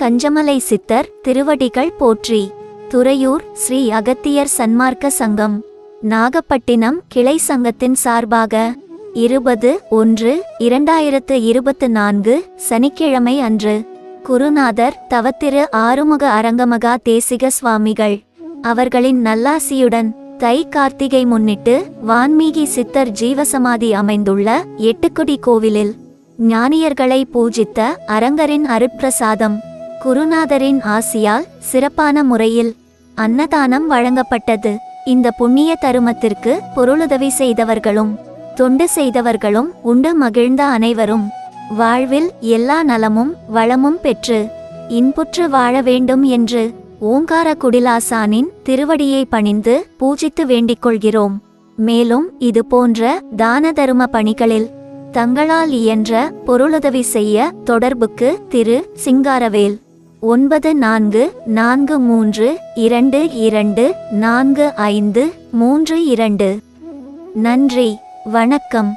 கஞ்சமலை சித்தர் திருவடிகள் போற்றி. துறையூர் ஸ்ரீ அகத்தியர் சன்மார்க்க சங்கம். நாகப்பட்டினம் கிளை சங்கத்தின் சார்பாக இருபது ஒன்று இரண்டாயிரத்து இருபத்து நான்கு சனிக்கிழமை அன்று குருநாதர் தவத்திரு ஆறுமுக அரங்கமகா தேசிக சுவாமிகள் அவர்களின் நல்லாசியுடன் தை கார்த்திகை முன்னிட்டு வான்மீகி சித்தர் ஜீவசமாதி அமைந்துள்ள எட்டுக்குடி கோவிலில் ஞானியர்களை பூஜித்த அரங்கரின் அருட்பிரசாதம். குருநாதரின் ஆசியால் சிறப்பான முறையில் அன்னதானம் வழங்கப்பட்டது. இந்த புண்ணிய தருமத்திற்கு பொருளுதவி செய்தவர்களும் தொண்டு செய்தவர்களும் உண்டு மகிழ்ந்த அனைவரும். வாழ்வில் எல்லா நலமும் வளமும் பெற்று இன்புற்று வாழ வேண்டும் என்று ஓங்கார குடிலாசானின் திருவடியை பணிந்து பூஜித்து வேண்டிக் கொள்கிறோம். மேலும் இது போன்ற தான தரும பணிகளில் தங்களால் இயன்ற பொருளுதவி செய்ய தொடர்புக்கு திரு சிங்காரவேல். ஒன்பது நான்கு நான்கு மூன்று இரண்டு இரண்டு நான்கு ஐந்து மூன்று இரண்டு. நன்றி வணக்கம்.